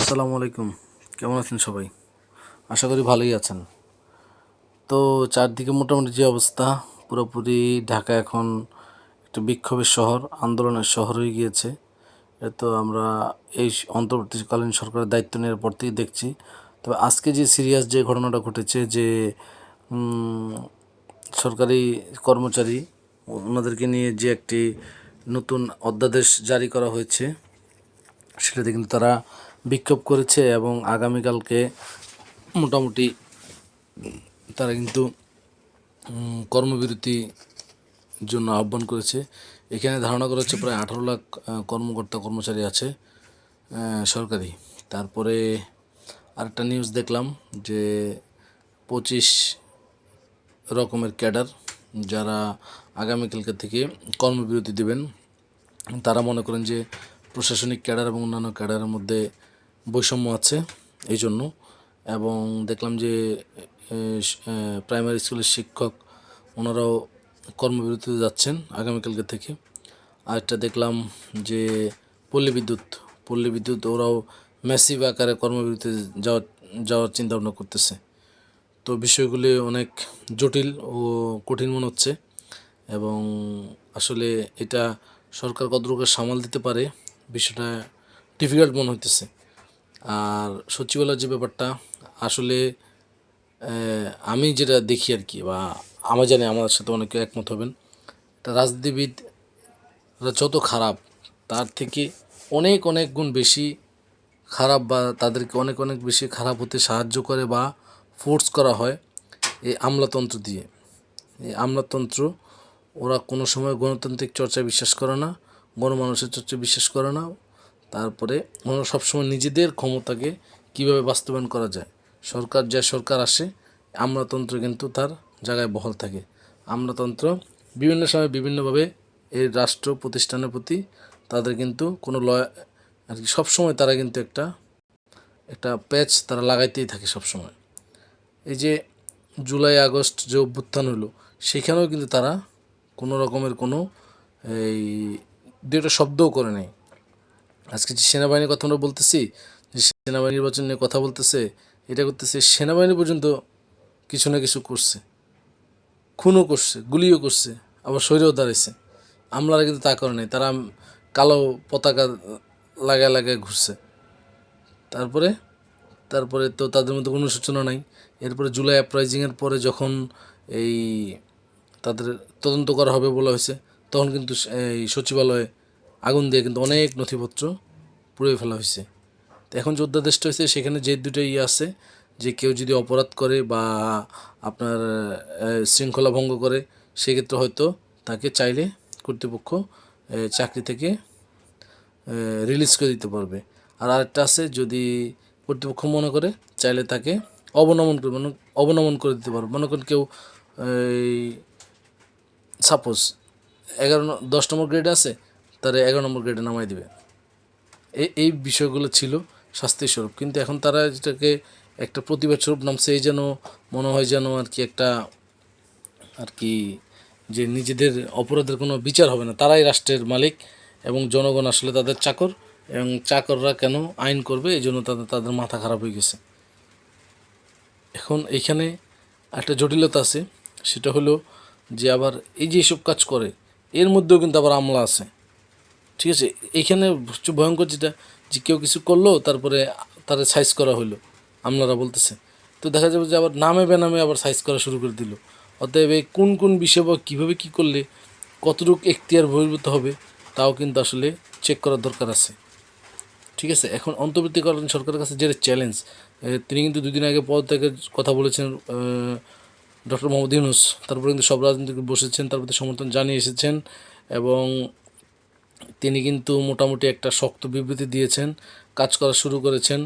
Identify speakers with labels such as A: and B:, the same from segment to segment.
A: আসসালামু আলাইকুম। কেমন আছেন সবাই? আশা করি ভালোই আছেন। তো চারদিকে মোটামুটি যে অবস্থা, পুরোপুরি ঢাকা এখন একটা বিক্ষোভের শহর, আন্দোলনের শহর হয়ে গিয়েছে। এ তো আমরা এই অন্তর্বর্তীকালীন সরকারের দায়িত্ব নেওয়ার পর থেকেই দেখছি। তবে আজকে যে সিরিয়াস যে ঘটনাটা ঘটেছে যে সরকারি কর্মচারী ওনাদেরকে নিয়ে যে একটি নতুন অধ্যাদেশ জারি করা হয়েছে, সেটাতে কিন্তু তারা বিক্ষোভ করেছে এবং আগামীকালকে মোটামুটি তারা কিন্তু কর্মবিরতি জন্য আহ্বান করেছে। এখানে ধারণা করা হচ্ছে প্রায় আঠারো লাখ কর্মকর্তা, কর্মচারী আছে সরকারি। তারপরে আরেকটা নিউজ দেখলাম যে পঁচিশ রকমের ক্যাডার যারা আগামীকালকে থেকে কর্মবিরতি দেবেন, তারা মনে করেন যে প্রশাসনিক ক্যাডার এবং অন্যান্য ক্যাডারের মধ্যে বৈষম্য আছে এই জন্য এবং দেখলাম যে প্রাইমারি স্কুলের শিক্ষক ওনারাও কর্মবিরতিতে যাচ্ছেন আগামীকালকে থেকে। আরেকটা দেখলাম যে, পল্লী বিদ্যুৎ পল্লী বিদ্যুৎ ওরাও ম্যাসিভ আকারে কর্মবিরতিতে যাওয়ার যাওয়ার চিন্তা ভাবনা করতেছে। তো বিষয়গুলি অনেক জটিল ও কঠিন মনে হচ্ছে এবং আসলে এটা সরকার কতটুকু সামাল দিতে পারে বিষয়টা ডিফিকাল্ট মনে হইতেছে। আর সচিবালয়ের যে ব্যাপারটা, আসলে আমি যেটা দেখি আর কি, বা আমার জানি আমার সাথে অনেকে একমত হবেন তা রাজনীতিবিদরা যত খারাপ, তার থেকে অনেক অনেক গুণ বেশি খারাপ বা তাদেরকে অনেক অনেক বেশি খারাপ হতে সাহায্য করে বা ফোর্স করা হয় এই আমলাতন্ত্র দিয়ে। এই আমলাতন্ত্র, ওরা কোনো সময় গণতান্ত্রিক চর্চায় বিশ্বাস করে না, গণমানুষের চর্চা বিশ্বাস করে না তারপরে ওরা সবসময় নিজেদের ক্ষমতাকে কীভাবে বাস্তবায়ন করা যায়? সরকার যা সরকার আসে, আমলাতন্ত্র কিন্তু তার জায়গায় বহাল থাকে। আমলাতন্ত্র বিভিন্ন সময় বিভিন্নভাবে এই রাষ্ট্র প্রতিষ্ঠানের প্রতি তাদের কিন্তু কোনো লয়, আর কি সবসময় তারা কিন্তু একটা একটা প্যাচ তারা লাগাইতেই থাকে সবসময়। এই যে জুলাই, আগস্ট যে অভ্যুত্থান হলো, সেখানেও কিন্তু তারা কোনো রকমের কোনো এই দুটো শব্দও করে নেই। আজকে যে সেনাবাহিনীর কথা আমরা বলতেছি, যে সেনাবাহিনী নির্বাচন নিয়ে কথা বলতেছে, এটা করতেছে সেনাবাহিনী পর্যন্ত কিছু না কিছু করছে। খুনও করছে, গুলিও করছে, আবার শরীরেও দাঁড়াইছে। আমলারা কিন্তু তা করে নাই, তারা কালো পতাকা লাগায় লাগায় ঘুরছে। তারপরে তারপরে তো তাদের মধ্যে কোনো সূচনা নাই। এরপরে জুলাই অ্যাপ্রাইজিংয়ের পরে যখন এই তাদের তদন্ত করা হবে বলা হয়েছে, তখন কিন্তু এই সচিবালয়ে আগুন দিয়ে কিন্তু অনেক নথিপত্র পুড়ে ফেলা হয়েছে। তো এখন যে অধ্যাদেশটা হয়েছে, সেখানে যে দুটো ইয়ে আছে, যে কেউ যদি অপরাধ করে বা আপনার শৃঙ্খলা ভঙ্গ করে, সেক্ষেত্রে হয়তো তাকে চাইলে কর্তৃপক্ষ চাকরি থেকে রিলিজ করে দিতে পারবে। আর আরেকটা আছে, যদি কর্তৃপক্ষ মনে করে, চাইলে তাকে অবনমন করে মানে অবনমন করে দিতে পারবে। মনে করেন কেউ সাপোজ এগারো দশ নম্বর গ্রেড আছে তারা এগারো নম্বর গ্রেডে নামাই দিবে। এই এই বিষয়গুলো ছিল শাস্তির স্বরূপ কিন্তু এখন তারা এটাকে একটা প্রতিবাদ স্বরূপ নামছে, এই যেন মনে হয় যেন আর কি একটা, আর কি যে নিজেদের অপরাধের কোনো বিচার হবে না। তারাই রাষ্ট্রের মালিক এবং জনগণ আসলে তাদের চাকর এবং চাকররা কেন আইন করবে, এই জন্য তাদের তাদের মাথা খারাপ হয়ে গেছে। এখন এইখানে একটা জটিলতা আছে, সেটা হলো যে আবার এই যে এসব কাজ করে, এর মধ্যেও কিন্তু আবার আমলা আছে। ঠিক আছে? এইখানে সবচেয়ে ভয়ঙ্কর যেটা, যে কেউ কিছু করল, তারপরে তার সাইজ করা হলো আমলারা বলতেছে। তো দেখা যাবে যে আবার নামে বেনামে আবার সাইজ করা শুরু করে দিল। অতএব এই কোন কোন বিষয় বা কীভাবে কী করলে কতটুকু এখতিয়ার বহির্ভূত হবে, তাও কিন্তু আসলে চেক করার দরকার আছে। ঠিক আছে? এখন অন্তর্বর্তীকালীন সরকারের কাছে যেটা চ্যালেঞ্জ তিনি কিন্তু দুদিন আগে পদত্যাগের কথা বলেছেন ডক্টর মোহাম্মদ ইউনুস। তারপরে কিন্তু সব রাজনীতিক বসেছেন, তার প্রতি সমর্থন জানিয়ে এসেছেন এবং তিনি কিন্তু মোটামুটি একটা শক্ত বিবৃতি দিয়েছেন, কাজ করা শুরু করেছেন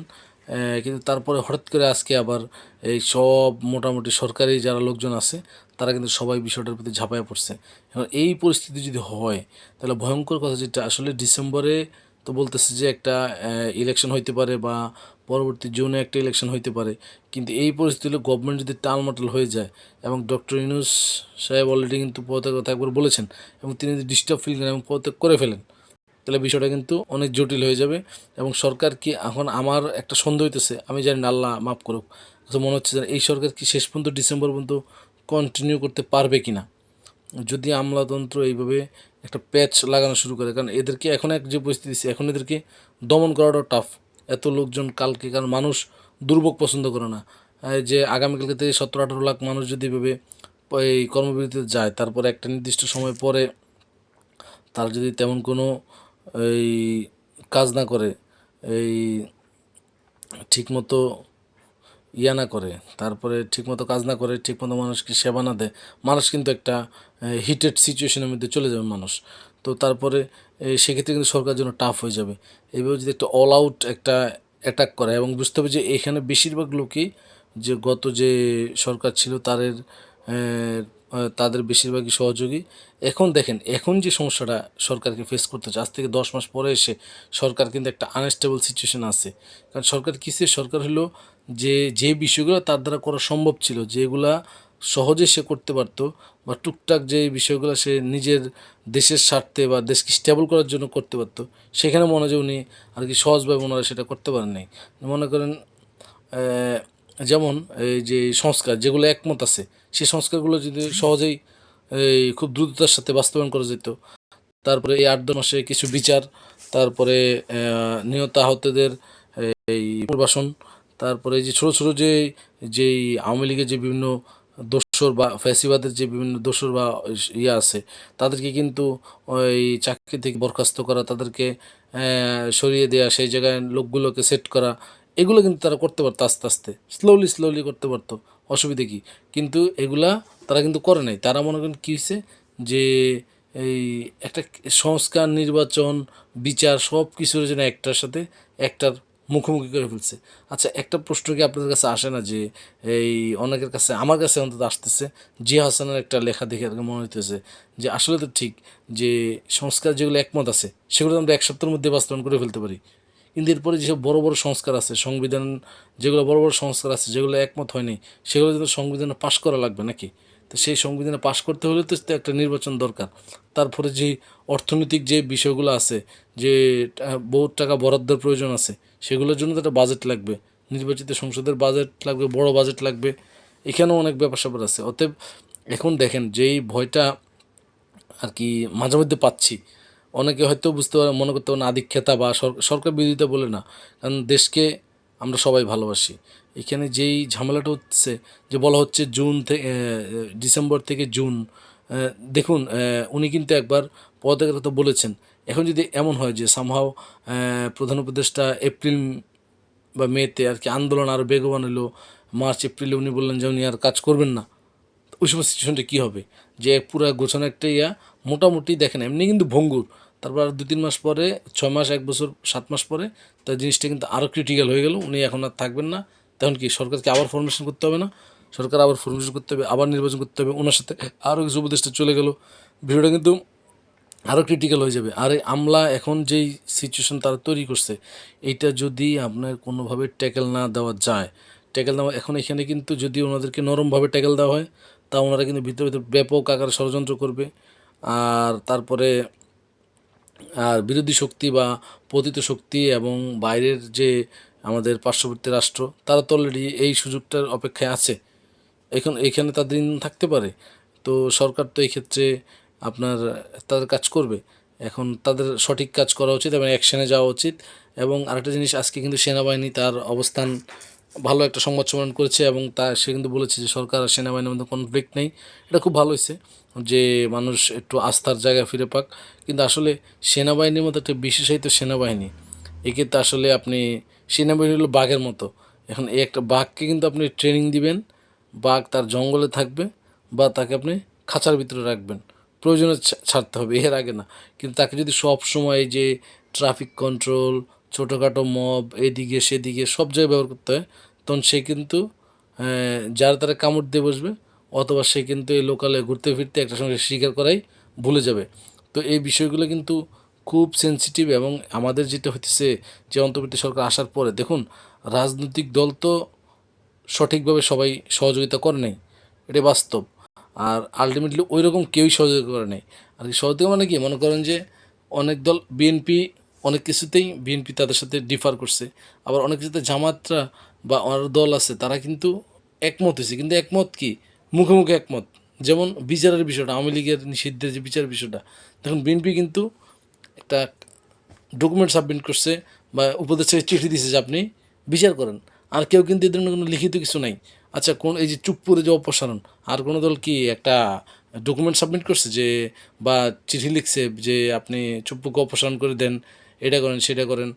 A: কিন্তু তারপরে হঠাৎ করে আজকে আবার এই সব মোটামুটি সরকারি যারা লোকজন আছে, তারা কিন্তু সবাই বিষয়টার প্রতি ঝাঁপায় পড়ছে। এখন এই পরিস্থিতি যদি হয়, তাহলে ভয়ঙ্কর কথা যেটা, আসলে ডিসেম্বরে তো বলতেছে যে একটা ইলেকশন হইতে পারে বা পরবর্তী জুনে একটা ইলেকশন হইতে পারে। কিন্তু এই পরিস্থিতি হলে গভর্নমেন্ট যদি টালমাটাল হয়ে যায়, এবং ডক্টর ইউনুস সাহেব অলরেডি কিন্তু পদত্যাগের কথা একবার বলেছেন, এবং তিনি যদি ডিস্টার্ব ফিল করেন এবং পদত্যাগ করে ফেলেন, তাহলে বিষয়টা কিন্তু অনেক জটিল হয়ে যাবে, এবং সরকার কি এখন আমার একটা সন্দেহ হইতেছে, আমি জানি না, আল্লাহ মাফ করুক তো মনে হচ্ছে এই সরকার কি শেষ পর্যন্ত ডিসেম্বর পর্যন্ত কন্টিনিউ করতে পারবে কি না যদি আমলাতন্ত্র এইভাবে একটা প্যাচ লাগানো শুরু করে, কারণ এদেরকে এখন এক যে পরিস্থিতি এখন এদেরকে দমন করাটাও টাফ এত লোকজন কালকে, কারণ মানুষ দুর্ভোগ পছন্দ করে না। যে আগামীকালকে থেকে সতেরো আঠারো লাখ মানুষ যদি ভেবে এই কর্মবিরতিতে যায়, তারপরে একটা নির্দিষ্ট সময় পরে তার যদি তেমন কোনো এই কাজ না করে, এই ঠিকমতো ইয়া না করে, তারপরে ঠিকমতো কাজ না করে, ঠিকমতো মানুষকে সেবা না দেয়, মানুষ কিন্তু একটা হিটেড সিচুয়েশনের মধ্যে চলে যাবে মানুষ। তো তারপরে সেক্ষেত্রে কিন্তু সরকার জন্য টাফ হয়ে যাবে। এইভাবে যদি একটা অল আউট একটা অ্যাটাক করে এবং বুঝতে হবে যে এখানে বেশিরভাগ লোকই যে গত যে সরকার ছিল তাদের তাদের বেশিরভাগই সহযোগী। এখন দেখেন, এখন যে সমস্যাটা সরকারকে ফেস করতে হচ্ছে, আজ থেকে দশ মাস পরে এসে সরকার কিন্তু একটা আনস্টেবল সিচুয়েশন আছে। কারণ সরকার কিসে সরকার হলো যে যে বিষয়গুলো তার দ্বারা করা সম্ভব ছিল, যেগুলা সহজে সে করতে পারতো বা টুকটাক যে বিষয়গুলো সে নিজের দেশের স্বার্থে বা দেশকে স্টেবল করার জন্য করতে পারতো, সেখানে মনে হয় উনি আর কি সহজভাবে ওনারা সেটা করতে পারেন নাই মনে করেন যেমন এই যে সংস্কার যেগুলো একমত আছে, সেই সংস্কারগুলো যদি সহজেই এই খুব দ্রুততার সাথে বাস্তবায়ন করা যেত, তারপরে এই আট মাসে কিছু বিচার, তারপরে নিহত আহতদের এই পুনর্বাসন তারপরে যে ছোটো ছোটো যে, যেই আওয়ামী লীগের যে বিভিন্ন দোসর বা ফ্যাসিবাদের যে বিভিন্ন দোসর বা ইয়ে আছে, তাদেরকে কিন্তু ওই চাকরি থেকে বরখাস্ত করা, তাদেরকে সরিয়ে দেওয়া সেই জায়গায় লোকগুলোকে সেট করা, এগুলো কিন্তু তারা করতে পারতো আস্তে আস্তে। স্লোলি স্লোলি করতে পারতো। অসুবিধে কী? কিন্তু এগুলা তারা কিন্তু করে নাই। তারা মনে করেন কী হয়েছে যে, এই একটা সংস্কার, নির্বাচন, বিচার সব কিছুর জন্য একটার সাথে একটার মুখোমুখি করে ফেলছে। আচ্ছা একটা প্রশ্ন কি আপনাদের কাছে আসে না যে এই অনেকের কাছে, আমার কাছে অন্তত আসতেছে, জি হাসানের একটা লেখা দেখে আর কি মনে হইতেছে যে আসলে তো ঠিক যে সংস্কার যেগুলো একমত আছে, সেগুলো আমরা এক সপ্তাহের মধ্যে বাস্তবায়ন করে ফেলতে পারি। কিন্তু এরপরে যেসব বড় বড় সংস্কার আছে, সংবিধান, যেগুলো বড় বড় সংস্কার আছে, যেগুলো একমত হয়নি, সেগুলো কিন্তু সংবিধানে পাশ করা লাগবে নাকি? তো সেই সংবিধানে পাশ করতে হলে তো একটা নির্বাচন দরকার। তারপরে যে অর্থনৈতিক যে বিষয়গুলো আছে, যে বহু টাকা বরাদ্দের প্রয়োজন আছে, সেগুলোর জন্য তো একটা বাজেট লাগবে। নির্বাচিত সংসদের বাজেট লাগবে, বড় বাজেট লাগবে। এখানেও অনেক ব্যাপার স্যাপার আছে। অতএব এখন দেখেন, যেই ভয়টা আর কি মাঝে মধ্যে পাচ্ছি অনেকে হয়তো বুঝতে পারে, মনে করতে পারেন আধিক্ষেতা বা সরকার বিরোধিতা বলে না। কারণ দেশকে আমরা সবাই ভালোবাসি। এখানে যেই ঝামেলাটা হচ্ছে, যে বলা হচ্ছে জুন থেকে ডিসেম্বর থেকে জুন দেখুন উনি কিন্তু একবার পদত্যাগের কথা বলেছেন। এখন যদি এমন হয় যে সামহাও প্রধান উপদেষ্টা এপ্রিল বা মেতে আর কি আন্দোলন আরও বেগবান হলো, মার্চ, এপ্রিলে উনি বললেন যে উনি আর কাজ করবেন না, ওই সময় সিচুয়েশনটা কী হবে? যে পুরো গোছানো একটা ইয়া মোটামুটি দেখেন, এমনি কিন্তু ভঙ্গুর। তারপর দু তিন মাস পরে, ছয় মাস, এক বছর, সাত মাস পরে তার জিনিসটা কিন্তু আরও ক্রিটিক্যাল হয়ে গেল। উনি এখন আর থাকবেন না। তখন কি সরকারকে আবার ফরমেশন করতে হবে না? সরকার আবার ফরমেশন করতে হবে, আবার নির্বাচন করতে হবে। ওনার সাথে আরও কিছু উপদেষ্টা চলে গেল। ভিডিওটা কিন্তু আরও ক্রিটিক্যাল হয়ে যাবে। আর এই আমলা এখন যেই সিচুয়েশন তারা তৈরি করছে, এইটা যদি আপনার কোনোভাবে ট্যাকেল না দেওয়া যায় ট্যাকেল দেওয়া এখন এখানে কিন্তু যদি ওনাদেরকে নরমভাবে ট্যাকেল দেওয়া হয়, তা ওনারা কিন্তু ভিতরে ভিতরে ব্যাপক আকারে ষড়যন্ত্র করবে। আর তারপরে আর বিরোধী শক্তি বা পতিত শক্তি এবং বাইরের যে আমাদের পার্শ্ববর্তী রাষ্ট্র, তারা তো অলরেডি এই সুযোগটার অপেক্ষায় আছে। এখন এখানে তাদের ইন্ধন থাকতে পারে। তো সরকার তো এই ক্ষেত্রে আপনার তাদের কাজ করবে। এখন তাদের সঠিক কাজ করা উচিত এবং অ্যাকশনে যাওয়া উচিত। এবং আরেকটা জিনিস, আজকে কিন্তু সেনাবাহিনী তার অবস্থান ভালো একটা সংবাদ সম্মেলন করেছে এবং তা সে কিন্তু বলেছে যে সরকার আর সেনাবাহিনীর মধ্যে কনফ্লিক্ট নেই। এটা খুব ভালো হয়েছে। যে মানুষ একটু আস্থার জায়গায় ফিরে পাক। কিন্তু আসলে সেনাবাহিনীর মতো একটা বিশেষায়িত সেনাবাহিনী, এক্ষেত্রে আসলে আপনি সেনাবাহিনী হলো বাঘের মতো। এখন এই একটা বাঘকে কিন্তু আপনি ট্রেনিং দিবেন, বাঘ তার জঙ্গলে থাকবে বা তাকে আপনি খাঁচার ভিতরে রাখবেন। প্রয়োজনে ছাড়তে হবে, এর আগে না। কিন্তু তাকে যদি সব সময় যে ট্রাফিক কন্ট্রোল ছোটোখাটো মব এদিকে সেদিকে সব জায়গায় ব্যবহার করতে হয়, তখন সে কিন্তু যার তারা কামড় দিয়ে বসবে অথবা সে কিন্তু এই লোকালে ঘুরতে ফিরতে একটা সঙ্গে স্বীকার করাই ভুলে যাবে। তো এই বিষয়গুলো কিন্তু খুব সেনসিটিভ এবং আমাদের যেটা হইতেছে যে অন্তর্বর্তী সরকার আসার পরে, দেখুন, রাজনৈতিক দল তো সঠিকভাবে সবাই সহযোগিতা করে নাই। এটা বাস্তব। আর আলটিমেটলি ওই রকম কেউই সহযোগিতা করে নাই। আর কি সহযোগিতা মানে কি? মনে করেন যে অনেক দল বিএনপি অনেক কিছুতেই বিএনপি তাদের সাথে ডিফার করছে। আবার অনেক কিছুতে জামাতরা বা আরও দল আছে, তারা কিন্তু একমত হয়েছে কিন্তু একমত কি? মুখে মুখে একমত। যেমন বিচারের বিষয়টা, আওয়ামী লীগের নিষিদ্ধের যে বিচারের বিষয়টা। দেখুন, বিএনপি কিন্তু একটা ডকুমেন্ট সাবমিট করছে বা উপদেষ্টাকে চিঠি দিছে যে আপনি বিচার করেন। আর কেউ কিন্তু এদের কোনো লিখিত কিছু নাই। আচ্ছা কোন এই যে চুপপুরে যে অপসারণ, আর কোনো দল কি একটা ডকুমেন্ট সাবমিট করছে যে বা চিঠি লিখছে যে আপনি চুপ্পুকে অপসারণ করে দেন, এটা করেন, সেটা করেন?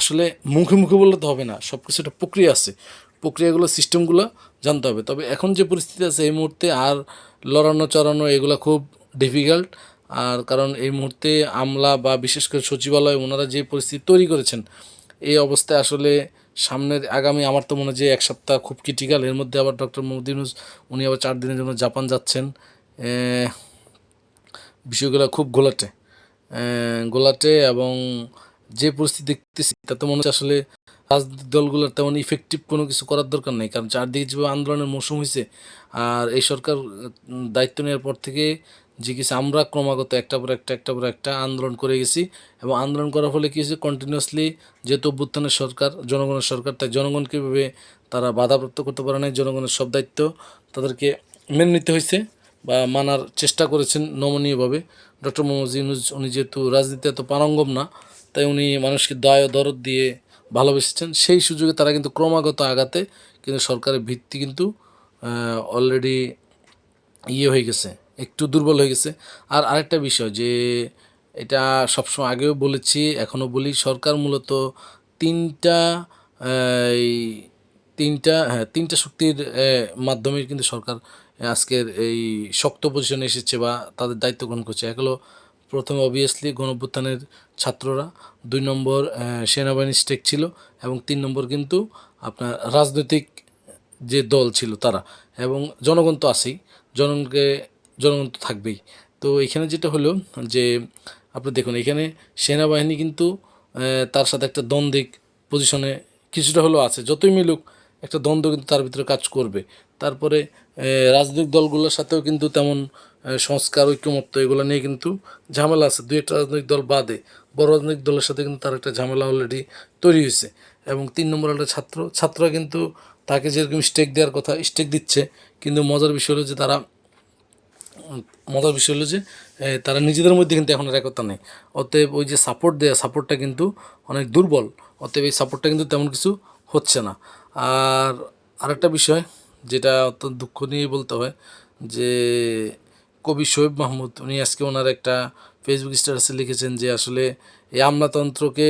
A: আসলে মুখে মুখে বললে তো হবে না। সব কিছু একটা প্রক্রিয়া আছে। প্রক্রিয়াগুলো, সিস্টেমগুলো জানতে হবে। তবে এখন যে পরিস্থিতি আছে, এই মুহূর্তে আর লড়ানো, চড়ানো এগুলো খুব ডিফিকাল্ট আর কারণ এই মুহূর্তে আমলা বা বিশেষ করে সচিবালয়, ওনারা যে পরিস্থিতি তৈরি করেছেন, এই অবস্থায় আসলে সামনের আগামী, আমার তো মনে হয় যে এক সপ্তাহ খুব ক্রিটিক্যাল এর মধ্যে আবার ডক্টর ইউনুস, উনি আবার চার দিনের জন্য জাপান যাচ্ছেন। বিষয়গুলো খুব গোলাটে। গোলাটে এবং যে পরিস্থিতি দেখতেছি, তাতে মনে হচ্ছে আসলে রাজনৈতিক দলগুলোর তেমন ইফেক্টিভ কোনো কিছু করার দরকার নেই। কারণ চারদিকে যেভাবে আন্দোলনের মৌসুম হয়েছে, আর এই সরকার দায়িত্ব নেওয়ার পর থেকে যে কিছু আমরা ক্রমাগত একটা পর একটা একটা পর একটা আন্দোলন করে গেছি এবং আন্দোলন করার ফলে কী হয়েছে? কন্টিনিউয়াসলি যেহেতু অভ্যুত্থানের সরকার, জনগণের সরকার, তাই জনগণকে এভাবে তারা বাধাপ্রাপ্ত করতে পারে নাই। জনগণের সব দায়িত্ব তাদেরকে মেনে নিতে হয়েছে বা মানার চেষ্টা করেছেন নমনীয়ভাবে। ডক্টর মোহাম্মদ ইউনুস, উনি যেহেতু রাজনীতি এত পারঙ্গম না, তাই উনি মানুষকে দয় দরদ দিয়ে ভালোবেসেছেন, সেই সুযোগে তারা কিন্তু ক্রমাগত আগাতে কিন্তু সরকারের ভিত্তি কিন্তু অলরেডি ইয়ে হয়ে গেছে, একটু দুর্বল হয়ে গেছে। আর আরেকটা বিষয় যে, এটা সবসময় আগেও বলেছি এখনও বলি, সরকার মূলত তিনটা তিনটা হ্যাঁ তিনটা শক্তির মাধ্যমে কিন্তু সরকার আজকের এই শক্ত পজিশনে এসেছে বা তাদের দায়িত্ব গ্রহণ করছে। এক হলো প্রথমে অবভিয়াসলি গণঅভ্যুত্থানের ছাত্ররা, দুই নম্বর সেনাবাহিনী স্টেক ছিল এবং তিন নম্বর কিন্তু আপনার রাজনৈতিক যে দল ছিল তারা এবং জনগণ তো আসেই জনগণকে, জনগণ তো থাকবেই। তো এখানে যেটা হলো যে আপনি দেখুন, এখানে সেনাবাহিনী কিন্তু তার সাথে একটা দ্বন্দ্বিক পজিশনে কিছুটা হলেও আছে। যতই মিলুক, একটা দ্বন্দ্ব কিন্তু তার ভিতরে কাজ করবে। তারপরে রাজনৈতিক দলগুলোর সাথেও কিন্তু তেমন সংস্কার, ঐক্যমত্য, এগুলো নিয়ে কিন্তু ঝামেলা আছে। দুই একটা রাজনৈতিক দল বাদে, বড় রাজনৈতিক দলের সাথে কিন্তু তার একটা ঝামেলা অলরেডি তৈরি হয়েছে। এবং তিন নম্বর একটা ছাত্র, ছাত্ররা কিন্তু তাকে যেরকম স্টেক দেওয়ার কথা স্টেক দিচ্ছে, কিন্তু মজার বিষয় হলো যে তারা, মজার বিষয় হলো যে তারা নিজেদের মধ্যে কিন্তু এখন আর একতা নেই। অতএব ওই যে সাপোর্ট দেওয়া সাপোর্টটা কিন্তু অনেক দুর্বল। অতএব এই সাপোর্টটা কিন্তু তেমন কিছু হচ্ছে না। আর আরেকটা বিষয় যেটা অত্যন্ত দুঃখ নিয়েই বলতে হয়, যে কবি শোয়েব মাহমুদ, উনি আজকে ওনার একটা ফেসবুক স্ট্যাটাসে লিখেছেন যে আসলে এই আমলাতন্ত্রকে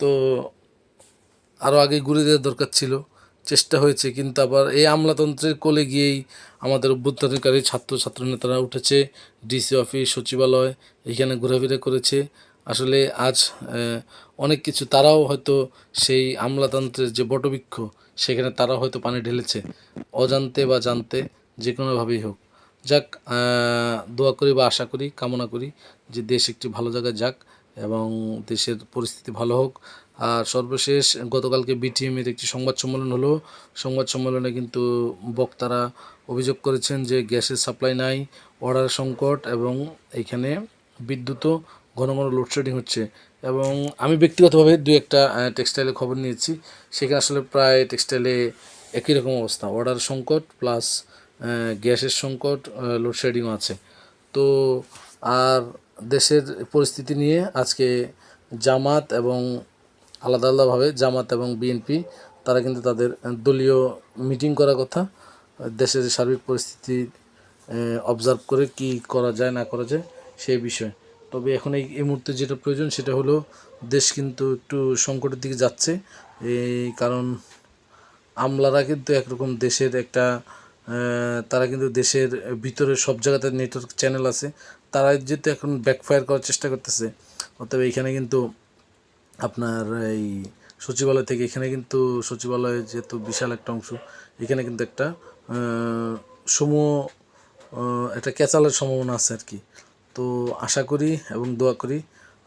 A: তো আরও আগে ঘুরে দেওয়ার দরকার ছিল, চেষ্টা হয়েছে, কিন্তু আবার এই আমলাতন্ত্রের কোলে গিয়েই আমাদের অভ্যুত্থানকারী ছাত্র ছাত্র নেতারা উঠেছে ডিসি অফিস সচিবালয়, এখানে ঘোরাফেরা করেছে। আসলে আজ অনেক কিছু তারাও হয়তো সেই আমলাতন্ত্রের যে বটবৃক্ষ, সেখানে তারাও হয়তো পানি ঢেলেছে, অজান্তে বা জানতে যে কোনোভাবেই হোক। যাক দোয়া করি বা আশা করি, কামনা করি যে দেশ একটি ভালো জায়গায় যাক এবং দেশের পরিস্থিতি ভালো হোক। আর সর্বশেষ, গতকালকে বিটিএমের একটি সংবাদ সম্মেলন হলো। সংবাদ সম্মেলনে কিন্তু বক্তারা অভিযোগ করেছেন যে গ্যাসের সাপ্লাই নাই, অর্ডার সংকট এবং এইখানে বিদ্যুৎও ঘন ঘন লোডশেডিং হচ্ছে। এবং আমি ব্যক্তিগতভাবে দু একটা টেক্সটাইলের খবর নিয়েছি। সেখানে আসলে প্রায় টেক্সটাইলে একই রকম অবস্থা। অর্ডার সংকট প্লাস গ্যাসের সংকট লোডশেডিংও আছে। তো আর দেশের পরিস্থিতি নিয়ে আজকে জামাত এবং আলাদা আলাদাভাবে জামাত এবং বিএনপি, তারা কিন্তু তাদের দলীয় মিটিং করার কথা, দেশের সার্বিক পরিস্থিতি অবজার্ভ করে কি করা যায়, না করা যায়, সেই বিষয়ে। তবে এখন এই এই মুহূর্তে যেটা প্রয়োজন, সেটা হলো দেশ কিন্তু একটু সংকটের দিকে যাচ্ছে। এই কারণ আমলারা কিন্তু একরকম দেশের একটা তারা কিন্তু দেশের ভিতরে সব জায়গাতে নেটওয়ার্ক চ্যানেল আছে। তারা যেহেতু এখন ব্যাকফায়ার করার চেষ্টা করতেছে, অতএব এখানে কিন্তু আপনার এই সচিবালয় থেকে এখানে কিন্তু সচিবালয়ে যেহেতু বিশাল একটা অংশ, এখানে কিন্তু একটা সমূহ একটা ক্যাচালের সম্ভাবনা আছে আর কি। তো আশা করি এবং দোয়া করি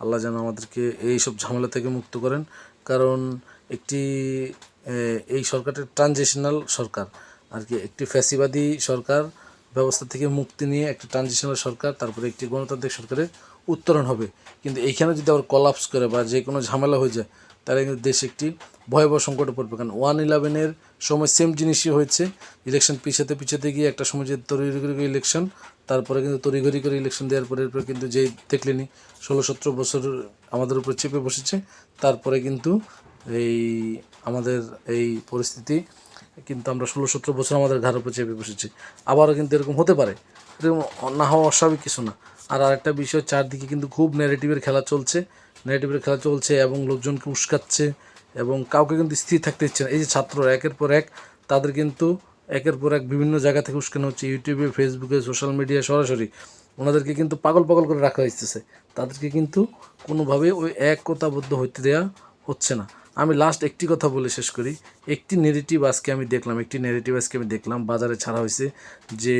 A: আল্লাহ যেন আমাদেরকে এই সব ঝামেলা থেকে মুক্ত করেন। কারণ একটি এই সরকারটা ট্রানজিশনাল সরকার। আর কি, একটি ফ্যাসিবাদী সরকার ব্যবস্থা থেকে মুক্তি নিয়ে একটা ট্রানজিশনাল সরকার, তারপরে একটি গণতান্ত্রিক সরকারে উত্তরণ হবে। কিন্তু এইখানে যদি আবার কলাপস করে বা যে কোনো ঝামেলা হয়ে যায়, তাহলে কিন্তু দেশ একটি ভয়াবহ সংকটে পড়বে। কারণ ওয়ান ইলেভেনের সময় সেম জিনিসই হয়েছে। ইলেকশন পিছাতে পিছাতে গিয়ে একটা সময় যে তড়িঘড়ি করে ইলেকশন তারপরে কিন্তু তড়িঘড়ি করে ইলেকশন দেওয়ার পরে এরপরে কিন্তু যেই দেখলেনি, ষোলো সতেরো বছর আমাদের উপর চেপে বসেছে। তারপরে কিন্তু এই আমাদের এই পরিস্থিতি, কিন্তু আমরা ষোলো সতেরো বছর আমাদের ঘাড়ের উপর চেপে বসেছি। আবারও কিন্তু এরকম হতে পারে। এরকম না হওয়া অস্বাভাবিক কিছু না। আর আরেকটা বিষয়, চারদিকে কিন্তু খুব নেগেটিভের খেলা চলছে। নেগেটিভের খেলা চলছে এবং লোকজনকে উস্কাচ্ছে এবং কাউকে কিন্তু স্থির থাকতে দিচ্ছে না। এই যে ছাত্ররা, একের পর এক, তাদের কিন্তু একের পর এক বিভিন্ন জায়গা থেকে উস্কানো হচ্ছে। ইউটিউবে ফেসবুকে সোশ্যাল মিডিয়ায় সরাসরি। ওনাদেরকে কিন্তু পাগল পাগল করে রাখা হইতেছে। তাদেরকে কিন্তু কোনোভাবে ওই একতাবদ্ধ হইতে দেওয়া হচ্ছে না। আমি লাস্ট একটি কথা বলে শেষ করি। একটি নেগেটিভ আজকে আমি দেখলাম, একটি নেগেটিভ আজকে আমি দেখলাম, বাজারে ছাড়া হয়েছে যে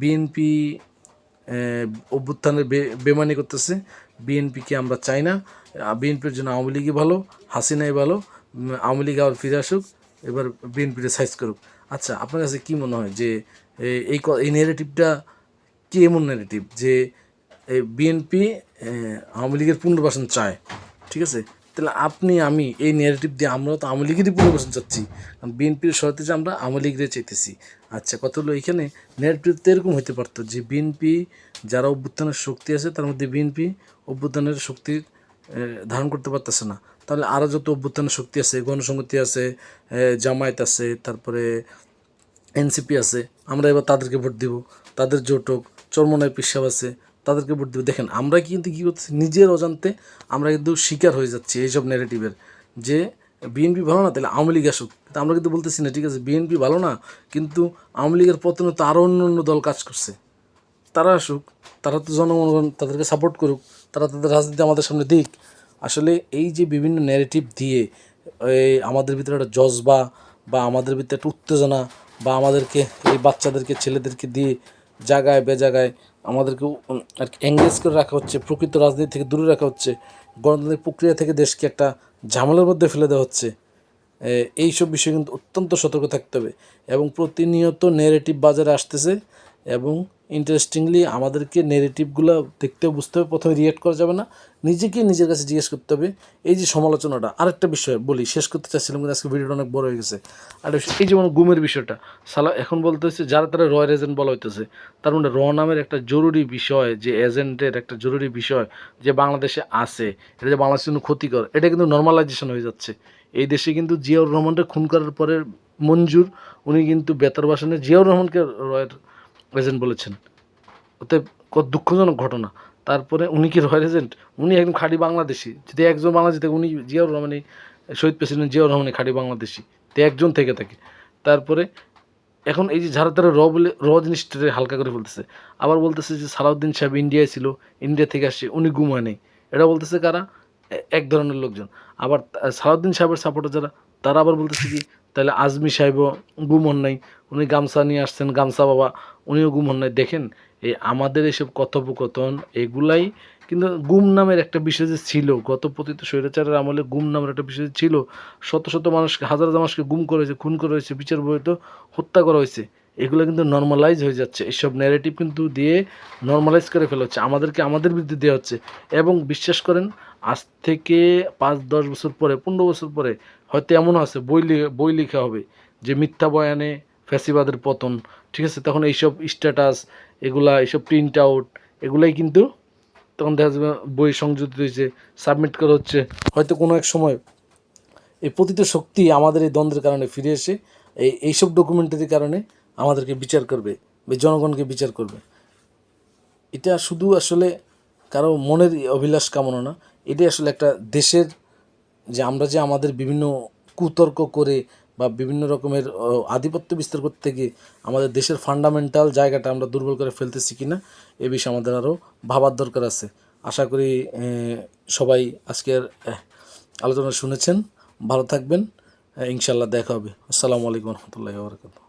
A: বিএনপি অভ্যুত্থানের বেমানি করতেছে। বিএনপিকে আমরা চাই না। বিএনপির জন্য আওয়ামী লীগই ভালো, হাসিনাই ভালো আওয়ামী লীগ আবার ফিরে আসুক, এবার বিএনপিটা সাইজ করুক। আচ্ছা আপনার কাছে কী মনে হয় যে এই এই নেগেটিভটা কি এমন নেগেটিভ যে বিএনপি আওয়ামী লীগের পুনর্বাসন চায়? ঠিক আছে? তাহলে আপনি, আমি এই নেগেটিভ দিয়ে আমরা তো আওয়ামী লীগেরই পুনর্বাসন চাচ্ছি। কারণ বিএনপির সরতে যে আমরা আওয়ামী লীগের চাইতেছি। আচ্ছা কত হলো এখানে নেগেটিভ তো এরকম হতে পারতো যে বিএনপি যারা অভ্যুত্থানের শক্তি আছে, তার মধ্যে বিএনপি অভ্যুত্থানের শক্তি ধারণ করতে পারতেছে না। তাহলে আরও যত অভ্যুত্থানের শক্তি আছে, গণসংহতি আছে জামায়াত আছে, তারপরে এনসিপি আছে, আমরা এবার তাদেরকে ভোট দিব। তাদের জোটক চরমনায় পিসাব আছে তাদেরকে ভোট দিব। দেখেন, আমরা কিন্তু কী করতেছি? নিজের অজান্তে আমরা কিন্তু শিকার হয়ে যাচ্ছি এইসব নেগেটিভের যে বিএনপি ভালো না, তাহলে আওয়ামী লীগ আসুক। আমরা কিন্তু বলতেছি না, ঠিক আছে বিএনপি ভালো না, কিন্তু আওয়ামী লীগের পতনে তো আরও অন্য অন্য দল কাজ করছে। তারা আসুক, তারা তো জনগণ, তাদেরকে সাপোর্ট করুক, তারা তাদের রাজনীতি আমাদের সামনে দিক। আসলে এই যে বিভিন্ন ন্যারেটিভ দিয়ে আমাদের ভিতরে একটা জজবা বা আমাদের ভিতরে একটা উত্তেজনা বা আমাদেরকে, এই বাচ্চাদেরকে, ছেলেদেরকে দিয়ে জায়গায় বেজাগায় আমাদেরকে আর কি এঙ্গেজ করে রাখা হচ্ছে, প্রকৃত রাজনীতি থেকে দূরে রাখা হচ্ছে, গণতান্ত্রিক প্রক্রিয়া থেকে দেশকে একটা ঝামেলার মধ্যে ফেলে দেওয়া হচ্ছে। এই এইসব বিষয়ে কিন্তু অত্যন্ত সতর্ক থাকতে হবে এবং প্রতিনিয়ত নেগেটিভ বাজারে আসতেছে এবং ইন্টারেস্টিংলি আমাদেরকে নেগেটিভগুলো দেখতে বুঝতে হবে, প্রথমে রিয়েক্ট করা যাবে না। নিজেকে নিজের কাছে জিজ্ঞেস করতে হবে, এই যে সমালোচনাটা। আরেকটা বিষয় বলি, শেষ করতে চাচ্ছিলাম কিন্তু আজকে ভিডিওটা অনেক বড় হয়ে গেছে। আর এই যেমন গুমের বিষয়টা, সালা এখন বলতে হচ্ছে যারা তারা রয়ের এজেন্ট বলা হইতেছে, তার মানে র নামের একটা জরুরি বিষয়, যে এজেন্টের একটা জরুরি বিষয় যে বাংলাদেশে আছে, এটা যে বাংলাদেশের জন্য ক্ষতিকর, এটা কিন্তু নর্মালাইজেশন হয়ে যাচ্ছে। এই দেশে কিন্তু জিয়াউর রহমানকে খুন করার পরে মঞ্জুর, উনি কিন্তু বেতার বাসনে জিয়াউর রহমানকে রয়ের এজেন্ট বলেছেন। অতএব কত দুঃখজনক ঘটনা। তারপরে উনি কি রয়্যাল এজেন্ট উনি একদম খাঁটি বাংলাদেশি। যদি একজন বাংলাদেশি থাকে উনি জিয়াউর রহমানই, শহীদ প্রেসিডেন্ট জিয়াউর রহমানই খাঁটি বাংলাদেশি, তো একজন থেকে থাকে। তারপরে এখন এই যে যারা তারা র বলে, র জিনিসটাকে হালকা করে বলতেছে। আবার বলতেছে যে সালাউদ্দিন সাহেব ইন্ডিয়ায় ছিল, ইন্ডিয়া থেকে আসছে, উনি গুম নেই। এটা বলতেছে কারা? এক ধরনের লোকজন। আবার সালাউদ্দিন সাহেবের সাপোর্টার যারা, তারা আবার বলতেছে কি তাহলে আজমি সাহেবও গুম হন নাই। উনি গামছা নিয়ে আসছেন, গামছা বাবা, উনিও গুম হন নাই। দেখেন, এই আমাদের এসব কথোপকথন, এগুলাই কিন্তু গুম নামের একটা বিষয় যে ছিল, গত পতিত স্বৈরাচারের আমলে গুম নামের একটা বিষয় ছিল, শত শত মানুষকে, হাজার হাজার মানুষকে গুম করা হয়েছে, খুন করা হয়েছে, বিচার বহিত হত্যা করা হয়েছে, এগুলো কিন্তু নর্মালাইজ হয়ে যাচ্ছে। এইসব ন্যারেটিভ কিন্তু দিয়ে নর্মালাইজ করে ফেলা হচ্ছে, আমাদেরকে আমাদের বিরুদ্ধে দেওয়া হচ্ছে। এবং বিশ্বাস করেন, আজ থেকে পাঁচ, দশ বছর পরে, পনেরো বছর পরে হয়তো এমন আছে, বই বই লেখা হবে যে মিথ্যা বয়ানে ফ্যাসিবাদের পতন। ঠিক আছে, তখন এইসব স্ট্যাটাস এগুলা, এইসব প্রিন্ট আউট এগুলাই কিন্তু তখন দেখা যাবে বই সংযুক্ত হয়েছে সাবমিট করা হচ্ছে। হয়তো কোনো এক সময় এই প্রতিত শক্তি আমাদের এই দ্বন্দ্বের কারণে ফিরে এসে এই, এইসব ডকুমেন্টারির কারণে আমাদেরকে বিচার করবে বা জনগণকে বিচার করবে। এটা শুধু আসলে কারও মনের অভিলাষ কামনা না, এটাই আসলে একটা দেশের যে আমরা যে আমাদের বিভিন্ন কুতর্ক করে বা বিভিন্ন রকমের আধিপত্য বিস্তার করতে গিয়ে আমাদের দেশের ফান্ডামেন্টাল জায়গাটা আমরা দুর্বল করে ফেলতেছি কি না এ বিষয়ে আমাদের আরও ভাবার দরকার আছে। আশা করি সবাই আজকের আলোচনা শুনেছেন। ভালো থাকবেন। ইনশাল্লাহ দেখা হবে। আসসালামু আলাইকুম রহমতুল্লাহ বরকাত